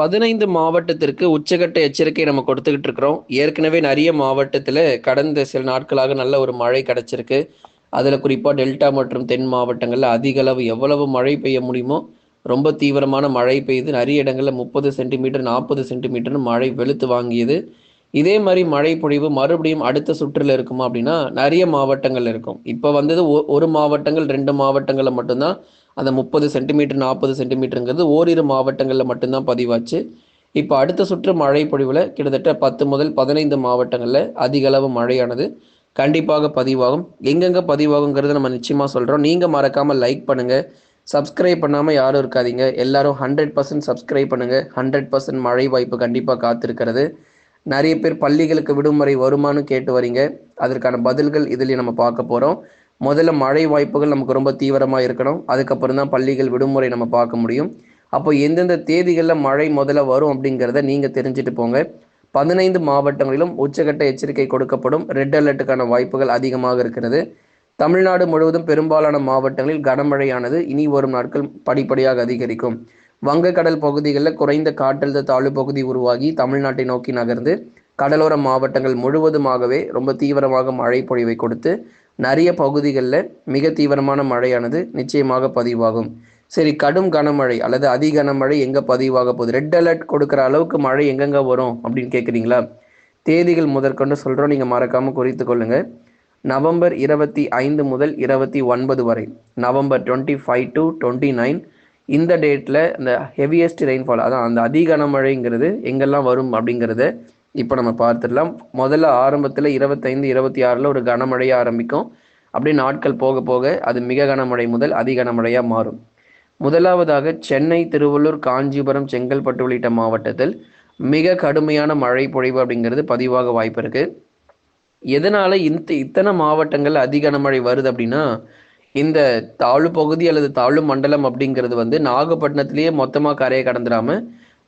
பதினைந்து மாவட்டத்திற்கு உச்சகட்ட எச்சரிக்கை நம்ம கொடுத்துக்கிட்டு இருக்கிறோம். ஏற்கனவே நிறைய மாவட்டத்தில் கடந்த சில நாட்களாக நல்ல ஒரு மழை கிடச்சிருக்கு. அதில் குறிப்பாக டெல்டா மற்றும் தென் மாவட்டங்களில் அதிக அளவு எவ்வளவு மழை பெய்ய முடியுமோ ரொம்ப தீவிரமான மழை பெய்யுது நிறைய இடங்களில் முப்பது சென்டிமீட்டர் நாற்பது சென்டிமீட்டர்னு மழை வெளுத்து வாங்கியது. இதே மாதிரி மழை பொழிவு மறுபடியும் அடுத்த சுற்றில் இருக்குமா அப்படின்னா நிறைய மாவட்டங்கள் இருக்கும். இப்போ வந்தது ஒரு மாவட்டங்கள் ரெண்டு மாவட்டங்களில் மட்டும்தான். அந்த முப்பது சென்டிமீட்டர் நாற்பது சென்டிமீட்டருங்கிறது ஓரிரு மாவட்டங்களில் மட்டும்தான் பதிவாச்சு. இப்போ அடுத்த சுற்று மழை பொழிவில் கிட்டத்தட்ட பத்து முதல் பதினைந்து மாவட்டங்களில் அதிக அளவு மழையானது கண்டிப்பாக பதிவாகும். எங்கெங்கே பதிவாகுங்கிறத நம்ம நிச்சயமாக சொல்கிறோம் நீங்கள் மறக்காமல் லைக் பண்ணுங்கள் சப்ஸ்கிரைப் பண்ணாமல் யாரும் இருக்காதீங்க. எல்லாரும் ஹண்ட்ரட் பர்சன்ட் சப்ஸ்கிரைப் பண்ணுங்கள் ஹண்ட்ரட் பர்சன்ட் மழை வாய்ப்பு கண்டிப்பாக காத்திருக்கிறது. நிறைய பேர் பள்ளிகளுக்கு விடுமுறை வருமானு கேட்டு வரீங்க. அதற்கான பதில்கள் இதில் நம்ம பார்க்க போகிறோம் முதல்ல மழை வாய்ப்புகள் நமக்கு ரொம்ப தீவிரமாக இருக்கணும். அதுக்கப்புறம் தான் பள்ளிகள் விடுமுறை நம்ம பார்க்க முடியும். அப்போ எந்தெந்த தேதிகளில் மழை முதல்ல வரும் அப்படிங்கிறத நீங்கள் தெரிஞ்சுட்டு போங்க. பதினைந்து மாவட்டங்களிலும் உச்சகட்ட எச்சரிக்கை கொடுக்கப்படும். ரெட் அலர்ட்டுக்கான வாய்ப்புகள் அதிகமாக இருக்கிறது. தமிழ்நாடு முழுவதும் பெரும்பாலான மாவட்டங்களில் கனமழையானது இனி வரும் நாட்கள் படிப்படியாக அதிகரிக்கும். வங்கக்கடல் பகுதிகளில் குறைந்த காற்றழுத்த தாழ்வு பகுதி உருவாகி தமிழ்நாட்டை நோக்கி நகர்ந்து கடலோர மாவட்டங்கள் முழுவதுமாகவே ரொம்ப தீவிரமாக மழை பொழிவை கொடுத்து நிறைய பகுதிகளில் மிக தீவிரமான மழையானது நிச்சயமாக பதிவாகும். சரி கடும் கனமழை அல்லது அதி கனமழை எங்கே பதிவாக போகுது? ரெட் அலர்ட் கொடுக்குற அளவுக்கு மழை எங்கெங்கே வரும் அப்படின்னு கேட்குறீங்களா தேதிகள் முதற்கொண்டு சொல்கிறோம் நீங்கள் மறக்காமல் குறித்து கொள்ளுங்கள் நவம்பர் இருபத்தி ஐந்து முதல் இருபத்தி ஒன்பது வரை November twenty five to twenty nine இந்த டேட்டில் இந்த ஹெவியஸ்ட் ரெயின்ஃபால் அதான் அந்த அதி கனமழைங்கிறது எங்கெல்லாம் வரும் அப்படிங்கிறத இப்போ நம்ம பார்த்துடலாம். முதல்ல ஆரம்பத்தில் இருபத்தைந்து இருபத்தி ஆறில் ஒரு கனமழையாக ஆரம்பிக்கும். அப்படியே நாட்கள் போக போக அது மிக கனமழை முதல் அதி கனமழையாக மாறும். முதலாவதாக சென்னை திருவள்ளூர் காஞ்சிபுரம் செங்கல்பட்டு உள்ளிட்ட மாவட்டத்தில் மிக கடுமையான மழை பொழிவு அப்படிங்கிறது பதிவாக வாய்ப்பு இருக்கு. எதனால இந்த இத்தனை மாவட்டங்கள் அதி கனமழை வருது அப்படின்னா இந்த தாழ்வு பகுதி அல்லது தாழ்வு மண்டலம் அப்படிங்கிறது வந்து நாகப்பட்டினத்திலேயே மொத்தமாக கரையை கடந்துடாம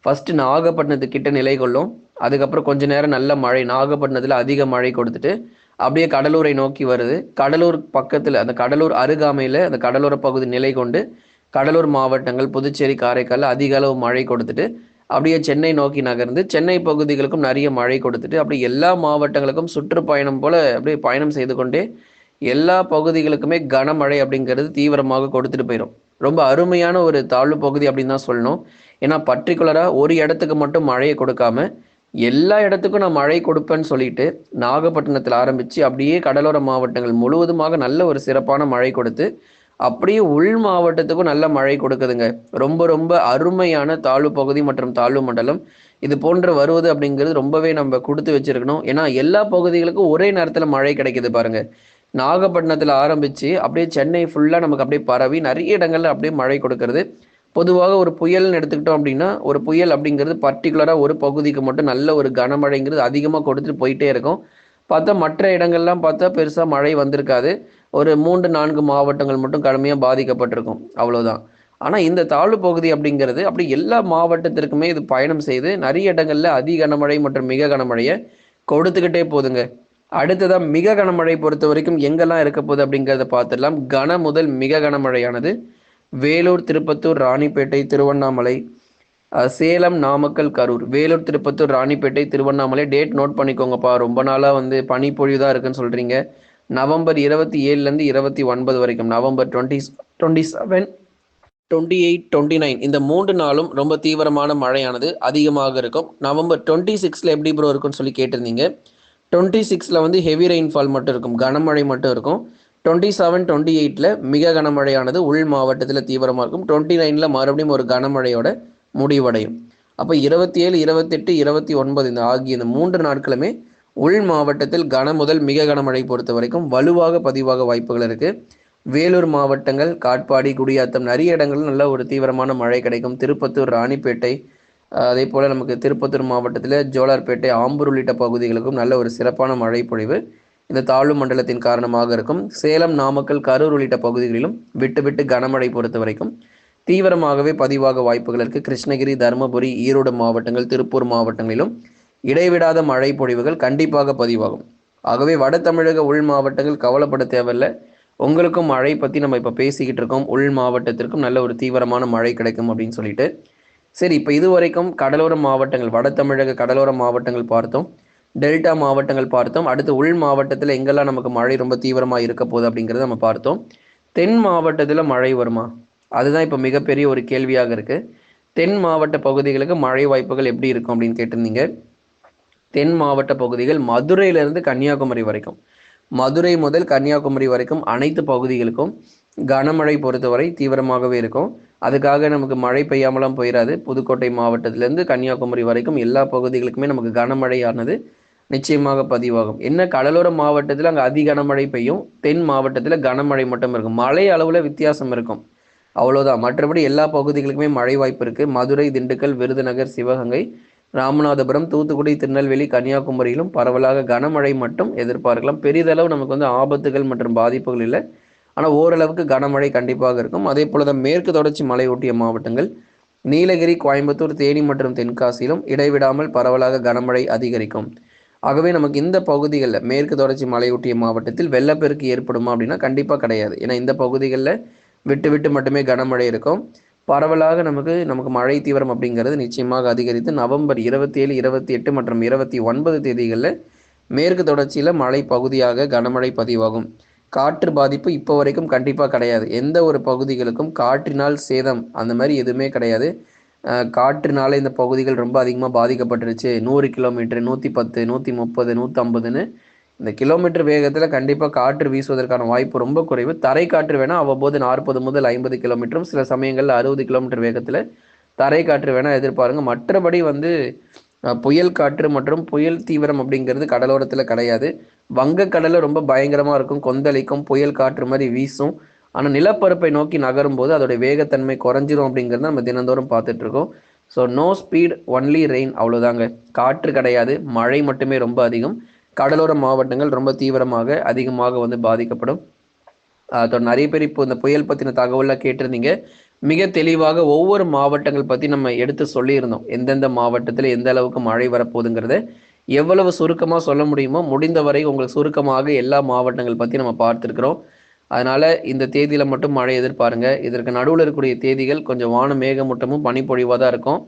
ஃபர்ஸ்ட் நாகப்பட்டினத்துக்கிட்ட நிலை கொள்ளும். அதுக்கப்புறம் கொஞ்ச நேரம் நல்ல மழை நாகப்பட்டினத்தில் அதிக மழை கொடுத்துட்டு அப்படியே கடலூரை நோக்கி வருது. கடலூர் பக்கத்தில் அந்த கடலூர் அருகாமையில் அந்த கடலோர பகுதி நிலை கொண்டு கடலூர் மாவட்டங்கள் புதுச்சேரி காரைக்கால் அதிக அளவு மழை கொடுத்துட்டு அப்படியே சென்னை நோக்கி நகர்ந்து சென்னை பகுதிகளுக்கும் நிறைய மழை கொடுத்துட்டு அப்படி எல்லா மாவட்டங்களுக்கும் சுற்றுப்பயணம் போல அப்படியே பயணம் செய்து கொண்டே எல்லா பகுதிகளுக்குமே கனமழை அப்படிங்கிறது தீவிரமாக கொடுத்துட்டு போயிடும் ரொம்ப அருமையான ஒரு தாழ்வு பகுதி அப்படின்னு தான் சொல்லணும். ஏன்னா பர்டிகுலராக ஒரு இடத்துக்கு மட்டும் மழையை கொடுக்காம எல்லா இடத்துக்கும் நான் மழை கொடுப்பேன்னு சொல்லிட்டு நாகப்பட்டினத்தில் ஆரம்பித்து அப்படியே கடலோர மாவட்டங்கள் முழுவதுமாக நல்ல ஒரு சிறப்பான மழை கொடுத்து அப்படியே உள் மாவட்டத்துக்கும் நல்ல மழை கொடுக்குதுங்க. ரொம்ப ரொம்ப அருமையான தாழ்வு பகுதி மற்றும் தாழ்வு மண்டலம். இது போன்று வருவது அப்படிங்கிறது ரொம்பவே நம்ம கொடுத்து வச்சிருக்கணும். ஏன்னா எல்லா பகுதிகளுக்கும் ஒரே நேரத்தில் மழை கிடைக்குது பாருங்க. நாகப்பட்டினத்தில் ஆரம்பித்து அப்படியே சென்னை ஃபுல்லாக நமக்கு அப்படியே பரவி நிறைய இடங்கள்ல அப்படியே மழை கொடுக்கறது. பொதுவாக ஒரு புயல்னு எடுத்துக்கிட்டோம் அப்படின்னா ஒரு புயல் அப்படிங்கிறது பர்டிகுலராக ஒரு பகுதிக்கு மட்டும் நல்ல ஒரு கனமழைங்கிறது அதிகமாக கொடுத்துட்டு போயிட்டே இருக்கும். பார்த்தா மற்ற இடங்கள்லாம் பார்த்தா பெருசாக மழை வந்திருக்காது. ஒரு மூன்று நான்கு மாவட்டங்கள் மட்டும் கடுமையாக பாதிக்கப்பட்டிருக்கும். அவ்வளோதான் ஆனால் இந்த தாழ்வு பகுதி அப்படிங்கிறது அப்படி எல்லா மாவட்டத்திற்குமே இது பயணம் செய்து நிறைய இடங்களில் அதி கனமழை மற்றும் மிக கனமழையை கொடுத்துக்கிட்டே போதுங்க. அடுத்ததாக மிக கனமழை பொறுத்த வரைக்கும் எங்கெல்லாம் இருக்க போகுது அப்படிங்கிறத பார்த்துடலாம். கன முதல் மிக கனமழையானது வேலூர் திருப்பத்தூர் ராணிப்பேட்டை திருவண்ணாமலை சேலம் நாமக்கல் கரூர். வேலூர் திருப்பத்தூர் ராணிப்பேட்டை திருவண்ணாமலை டேட் நோட் பண்ணிக்கோங்கப்பா. ரொம்ப நாளாக வந்து பனிப்பொழிவு தான் இருக்குன்னு சொல்கிறீங்க நவம்பர் இருபத்தி ஏழுலேருந்து இருபத்தி ஒன்பது வரைக்கும். November twenty twenty seven twenty eight twenty nine. இந்த மூன்று நாளும் ரொம்ப தீவிரமான மழையானது அதிகமாக இருக்கும். நவம்பர் டுவெண்ட்டி சிக்ஸில் எப்படி ப்ரோ இருக்குன்னு சொல்லி கேட்டிருந்தீங்க. டுவெண்ட்டி சிக்ஸில் வந்து ஹெவி ரெயின்ஃபால் மட்டும் இருக்கும். கனமழை மட்டும் இருக்கும். டுவெண்ட்டி செவன் டுவெண்ட்டி எயிட்டில் மிக கனமழையானது உள் மாவட்டத்தில் தீவிரமாக இருக்கும். டுவெண்ட்டி நைனில் மறுபடியும் ஒரு கனமழையோட முடிவடையும். அப்போ இருபத்தி ஏழு இருபத்தெட்டு இருபத்தி ஒன்பது இந்த ஆகிய இந்த மூன்று நாட்களுமே உள் மாவட்டத்தில் கன முதல் மிக கனமழை பொறுத்த வரைக்கும் வலுவாக பதிவாக வாய்ப்புகள் இருக்குது வேலூர் மாவட்டங்கள் காட்பாடி குடியாத்தம் நிறைய இடங்களில் நல்ல ஒரு தீவிரமான மழை கிடைக்கும். திருப்பத்தூர் ராணிப்பேட்டை அதே போல் நமக்கு திருப்பத்தூர் மாவட்டத்தில் ஜோலார்பேட்டை ஆம்பூர் உள்ளிட்ட பகுதிகளுக்கும் நல்ல ஒரு சிறப்பான மழை பொழிவு இந்த தாழ்வு மண்டலத்தின் காரணமாக இருக்கும். சேலம் நாமக்கல் கரூர் உள்ளிட்ட பகுதிகளிலும் விட்டு விட்டு கனமழை பொறுத்த வரைக்கும் தீவிரமாகவே பதிவாக வாய்ப்புகள் இருக்குது கிருஷ்ணகிரி தருமபுரி ஈரோடு மாவட்டங்கள் திருப்பூர் மாவட்டங்களிலும் இடைவிடாத மழை பொழிவுகள் கண்டிப்பாக பதிவாகும். ஆகவே வட தமிழக உள் மாவட்டங்கள் கவலைப்பட தேவையில்லை. உங்களுக்கும் மழை பற்றி நம்ம இப்போ பேசிக்கிட்டு இருக்கோம். உள் மாவட்டத்திற்கும் நல்ல ஒரு தீவிரமான மழை கிடைக்கும் அப்படின்னு சொல்லிட்டு. சரி இப்போ இதுவரைக்கும் கடலோர மாவட்டங்கள் வட தமிழக கடலோர மாவட்டங்கள் பார்த்தோம். டெல்டா மாவட்டங்கள் பார்த்தோம். அடுத்து உள் மாவட்டத்தில் எங்கெல்லாம் நமக்கு மழை ரொம்ப தீவிரமாக இருக்க போகுது அப்படிங்கிறத நம்ம பார்த்தோம். தென் மாவட்டத்தில் மழை வருமா? அதுதான் இப்போ மிகப்பெரிய ஒரு கேள்வியாக இருக்குது தென் மாவட்ட பகுதிகளுக்கு மழை வாய்ப்புகள் எப்படி இருக்கும் அப்படின்னு கேட்டிருந்தீங்க. தென் மாவட்ட பகுதிகள் மதுரையிலிருந்து கன்னியாகுமரி வரைக்கும். மதுரை முதல் கன்னியாகுமரி வரைக்கும் அனைத்து பகுதிகளுக்கும் கனமழை பொறுத்தவரை தீவிரமாகவே இருக்கும். அதுக்காக நமக்கு மழை பெய்யாமலாம் போயிடாது புதுக்கோட்டை மாவட்டத்திலேருந்து கன்னியாகுமரி வரைக்கும் எல்லா பகுதிகளுக்குமே நமக்கு கனமழையானது நிச்சயமாக பதிவாகும். என்ன கடலோர மாவட்டத்தில் அங்கே அதி கனமழை பெய்யும். தென் மாவட்டத்தில் கனமழை மட்டும் இருக்கும். மழை அளவில் வித்தியாசம் இருக்கும். அவ்வளோதான் மற்றபடி எல்லா பகுதிகளுக்குமே மழை வாய்ப்பு இருக்குது மதுரை திண்டுக்கல் விருதுநகர் சிவகங்கை ராமநாதபுரம் தூத்துக்குடி திருநெல்வேலி கன்னியாகுமரியிலும் பரவலாக கனமழை மட்டும் எதிர்பார்க்கலாம். பெரிதளவு நமக்கு வந்து ஆபத்துகள் மற்றும் பாதிப்புகள் இல்லை. ஆனால் ஓரளவுக்கு கனமழை கண்டிப்பாக இருக்கும். அதே போல தான் மேற்கு தொடர்ச்சி மலை ஒட்டிய மாவட்டங்கள் நீலகிரி கோயம்புத்தூர் தேனி மற்றும் தென்காசியிலும் இடைவிடாமல் பரவலாக கனமழை அதிகரிக்கும். ஆகவே நமக்கு இந்த பகுதிகளில் மேற்கு தொடர்ச்சி மலையொட்டிய மாவட்டத்தில் வெள்ளப்பெருக்கு ஏற்படுமா அப்படின்னா கண்டிப்பாக கிடையாது. ஏன்னா இந்த பகுதிகளில் விட்டு விட்டு மட்டுமே கனமழை இருக்கும். பரவலாக நமக்கு நமக்கு மழை தீவிரம் அப்படிங்கிறது நிச்சயமாக அதிகரித்து நவம்பர் இருபத்தி ஏழு இருபத்தி எட்டு மற்றும் இருபத்தி ஒன்பது தேதிகளில் மேற்கு தொடர்ச்சியில் மழை பகுதியாக கனமழை பதிவாகும். காற்று பாதிப்பு இப்போ வரைக்கும் கண்டிப்பாக கிடையாது. எந்த ஒரு பகுதிகளுக்கும் காற்றினால் சேதம் அந்த மாதிரி எதுவுமே கிடையாது. காற்றுனால இந்த பகுதிகள் ரொம்ப அதிகமாக பாதிக்கப்பட்டுருச்சு. நூறு கிலோமீட்டர் நூற்றி பத்து நூற்றி முப்பது நூற்றம்பதுன்னு இந்த கிலோமீட்டர் வேகத்தில் கண்டிப்பாக காற்று வீசுவதற்கான வாய்ப்பு ரொம்ப குறைவு. தரை காற்று வேணால் அவ்வப்போது நாற்பது முதல் ஐம்பது கிலோமீட்டரும் சில சமயங்களில் அறுபது கிலோமீட்டர் வேகத்தில் தரை காற்று வேணால் எதிர்பாருங்க. மற்றபடி வந்து புயல் காற்று மற்றும் புயல் தீவிரம் அப்படிங்கிறது கடலோரத்தில் கிடையாது. வங்கக்கடலில் ரொம்ப பயங்கரமாக இருக்கும். கொந்தளிக்கும் புயல் காற்று மாதிரி வீசும். ஆனால் நிலப்பரப்பை நோக்கி நகரும் போது அதோடைய வேகத்தன்மை குறைஞ்சிரும் அப்படிங்கிறத நம்ம தினந்தோறும் பார்த்துட்டு இருக்கோம் so no speed only rain அவ்வளோதாங்க காற்று கிடையாது மழை மட்டுமே ரொம்ப அதிகம். கடலோர மாவட்டங்கள் ரொம்ப தீவிரமாக அதிகமாக வந்து பாதிக்கப்படும். நிறைய பேர் இப்போ இந்த புயல் பற்றின தகவலாக கேட்டிருந்தீங்க. மிக தெளிவாக ஒவ்வொரு மாவட்டங்கள் பற்றி நம்ம எடுத்து சொல்லியிருந்தோம். எந்தெந்த மாவட்டத்தில் எந்த அளவுக்கு மழை வரப்போகுதுங்கிறத. எவ்வளவு சுருக்கமாக சொல்ல முடியுமோ முடிந்தவரை உங்களுக்கு சுருக்கமாக எல்லா மாவட்டங்கள் பற்றி நம்ம பார்த்துருக்குறோம். அதனால் இந்த தேதியில் மட்டும் மழை எதிர்பாருங்க. இதற்கு நடுவில் இருக்கக்கூடிய தேதிகள் கொஞ்சம் வான மேகமூட்டமும் பனிப்பொழிவாக தான் இருக்கும்.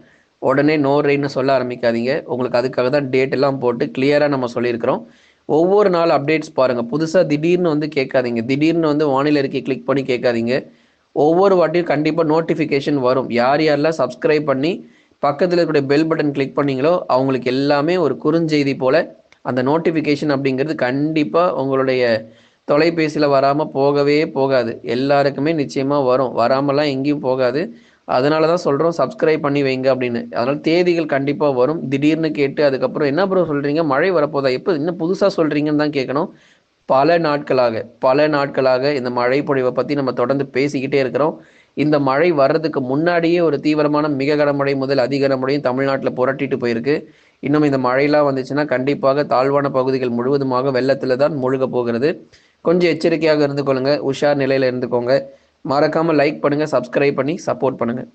உடனே நோ ரெயின்னு சொல்ல ஆரம்பிக்காதீங்க. உங்களுக்கு அதுக்காக தான் டேட் எல்லாம் போட்டு கிளியராக நம்ம சொல்லியிருக்கிறோம். ஒவ்வொரு நாள் அப்டேட்ஸ் பாருங்கள் புதுசாக திடீர்னு வந்து கேட்காதீங்க. திடீர்னு வந்து வானிலை இருக்கி கிளிக் பண்ணி கேட்காதீங்க. ஒவ்வொரு வாட்டியும் கண்டிப்பாக நோட்டிஃபிகேஷன் வரும். யார் யாரெல்லாம் சப்ஸ்கிரைப் பண்ணி பக்கத்தில் இருக்கக்கூடிய பெல் பட்டன் கிளிக் பண்ணீங்களோ அவங்களுக்கு எல்லாமே ஒரு குறுஞ்செய்தி போல் அந்த நோட்டிஃபிகேஷன் அப்படிங்கிறது கண்டிப்பாக உங்களுடைய தொலைபேசியில் வராமல் போகவே போகாது. எல்லாருக்குமே நிச்சயமாக வரும். வராமலாம் எங்கேயும் போகாது. அதனால தான் சொல்கிறோம் சப்ஸ்கிரைப் பண்ணி வைங்க அப்படின்னு. அதனால் தேதிகள் கண்டிப்பாக வரும். திடீர்னு கேட்டு அதுக்கப்புறம் என்ன ப்ரோ சொல்கிறீங்க மழை வரப்போதா? எப்போ இன்னும் புதுசாக சொல்கிறீங்கன்னு தான் கேட்கணும். பல நாட்களாக பல நாட்களாக இந்த மழை பொழிவை பற்றி நம்ம தொடர்ந்து பேசிக்கிட்டே இருக்கிறோம். இந்த மழை வர்றதுக்கு முன்னாடியே ஒரு தீவிரமான மிக கனமழை முதல் அதிக கனமழையும் தமிழ்நாட்டில் புரட்டிட்டு போயிருக்கு. இன்னும் இந்த மழையெல்லாம் வந்துச்சுன்னா கண்டிப்பாக தாழ்வான பகுதிகள் முழுவதுமாக வெள்ளத்தில் தான் முழுக போகிறது. கொஞ்சம் எச்சரிக்கையாக இருந்து கொள்ளுங்க உஷார் நிலையில் இருந்துக்கோங்க. மறக்காமல் லைக் பண்ணுங்கள் சப்ஸ்கிரைப் பண்ணி சப்போர்ட் பண்ணுங்கள்